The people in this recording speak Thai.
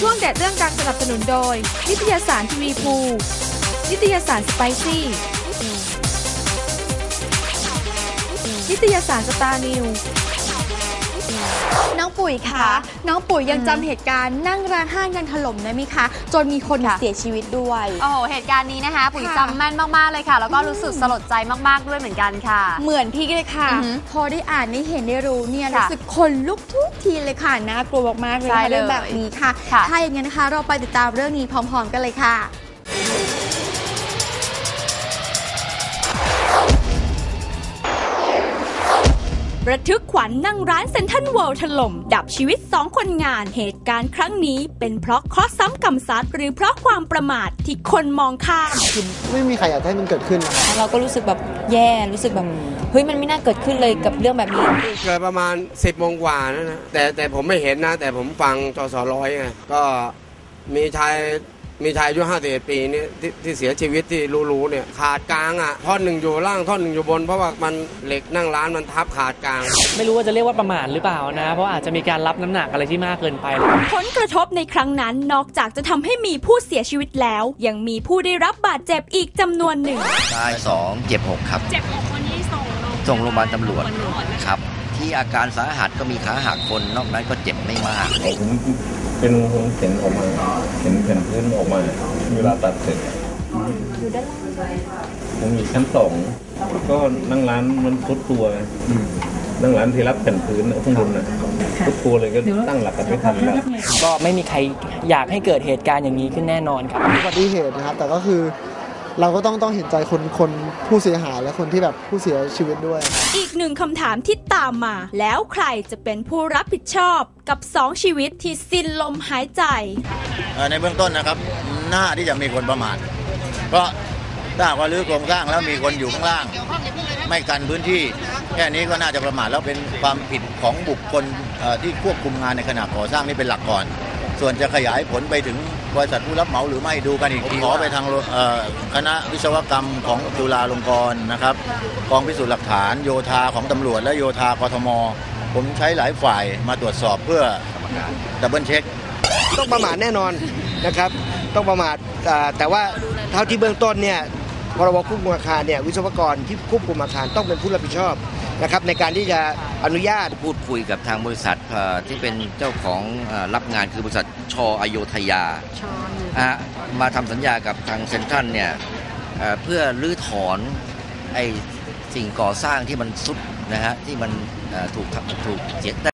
ช่วงแดดเรื่องดังสนับสนุนโดย นิตยสารทีวีภูนิตยสารสไปซี่ นิตยสารสตาร์นิว น้องปุ๋ยคะ น้องปุ๋ยยังจำเหตุการณ์นั่งร้านห้างกันถล่มได้ไหมคะ จนมีคนค่ะ เสียชีวิตด้วย โอ้โห เหตุการณ์นี้นะคะ ปุ๋ยค่ะจำแม่นมากๆเลยค่ะ แล้วก็รู้สึกสลดใจมากๆด้วยเหมือนกันค่ะ เหมือนพี่เลยค่ะ อือหือพอได้อ่านได้เห็นได้รู้เนี่ยค่ะรู้สึกขนลุกทุกทีเลยค่ะน่ากลัวมากๆเลยใช่ค่ะเรื่องเลยแบบนี้ค่ะค่ะ ถ้าอย่างนั้นนะคะ เราไปติดตามเรื่องนี้พร้อม ๆ กันเลยค่ะ ระทึกขวัญนั่งร้านเซ็นทรัลเวิลด์ถล่ม ดับชีวิต 2 คนงาน เหตุการณ์ครั้งนี้ เป็นเพราะเคราะห์ซ้ำกรรมซัดหรือเพราะความประมาทที่คนมองข้ามคือไม่มีใครอยากให้มันเกิดขึ้นนะครับ เราก็รู้สึกแบบแย่รู้สึกแบบเฮ้ยมันไม่น่าเกิดขึ้นเลยกับเรื่องแบบนี้ เกิดประมาณ 10โมงกว่านะนะแต่แต่ผมไม่เห็นนะ แต่ผมฟังจสร้อยไงก็มีชาย มีชายอายุ51ปีนี่ที่ที่เสียชีวิตที่รู้ๆเนี่ยขาดกลางอะท่อนหนึ่งอยู่ล่างท่อนหนึ่งอยู่บน เพราะว่ามันเหล็กนั่งร้านมันทับขาดกลาง ไม่รู้ว่าจะเรียกว่าประมาทหรือเปล่านะ เพราะอาจจะมีการรับน้ำหนักอะไรที่มากเกินไปผลกระทบในครั้งนั้นนอกจากจะทำให้มีผู้เสียชีวิตแล้ว ยังมีผู้ได้รับบาดเจ็บอีกจำนวนหนึ่ง ชายสองเจ็บหกครับ เจ็บหกคนนี้ส่งส่งโรงพยาบาลตำรวจครับ ที่อาการสาหัสก็มีขาหักคนนอกนั้นก็เจ็บไม่มาก ผม เป็นผมเห็นออกมาเห็นแผ่นพื้นออกมา เวลาตัดเสร็จผมอยู่ชั้นสองก็นั่งร้านมันทุดตัวไงนั่งร้านที่รับแผ่นพื้นข้างบนน่ะทุดตัวเลยก็ตั้งหลักกันไม่ทันแล้วก็ไม่มีใครอยากให้เกิดเหตุการณ์อย่างนี้ขึ้นแน่นอนครับอุบัติเหตุนะครับแต่ก็คือ เราก็ต้องต้องเห็นใจคนคนผู้เสียหายและคนที่แบบผู้เสียชีวิตด้วย อีกหนึ่งคำถามที่ตามมา แล้วใครจะเป็นผู้รับผิดชอบกับสองชีวิตที่สิ้นลมหายใจ เอ่อในเบื้องต้นนะครับ หน้าที่จะมีคนประมาทเพราะถ้าหากว่ารื้อโครงสร้างแล้วมีคนอยู่ข้างล่าง ไม่กันพื้นที่ แค่นี้ก็น่าจะประมาทแล้วเป็นความผิดของบุคคลเอ่อที่ควบคุมงานในขณะก่อสร้างนี่เป็นหลักก่อน ส่วนจะขยายผลไปถึง บริษัทผู้รับเหมาหรือไม่ดูกันอีกทีขอไปทางโรเอ่อคณะวิศวกรรมของจุฬาลงกรณ์นะครับกองพิสูจน์หลักฐานโยธาของตำรวจและโยธากทม ผมใช้หลายฝ่ายมาตรวจสอบเพื่อดับเบิลเช็คต้องประมาทแน่นอนนะครับ ต้องประมาทอ่าแต่ว่าเท่าที่เบื้องต้นเนี่ยพรบควบคุมอาคารเนี่ยวิศวกรที่ควบคุมอาคารต้องเป็นผู้รับผิดชอบ นะครับในการที่จะอนุญาตพูดคุยกับทางบริษัทเอ่อที่เป็นเจ้าของเอ่อรับงานคือบริษัทชออโยธยาอะมาทำสัญญากับทางเซ็นทรัลเนี่ยเอ่อเพื่อรื้อถอนไอ้สิ่งก่อสร้างที่มันสุดนะฮะที่มันเอ่อถูกทำถูกเสีย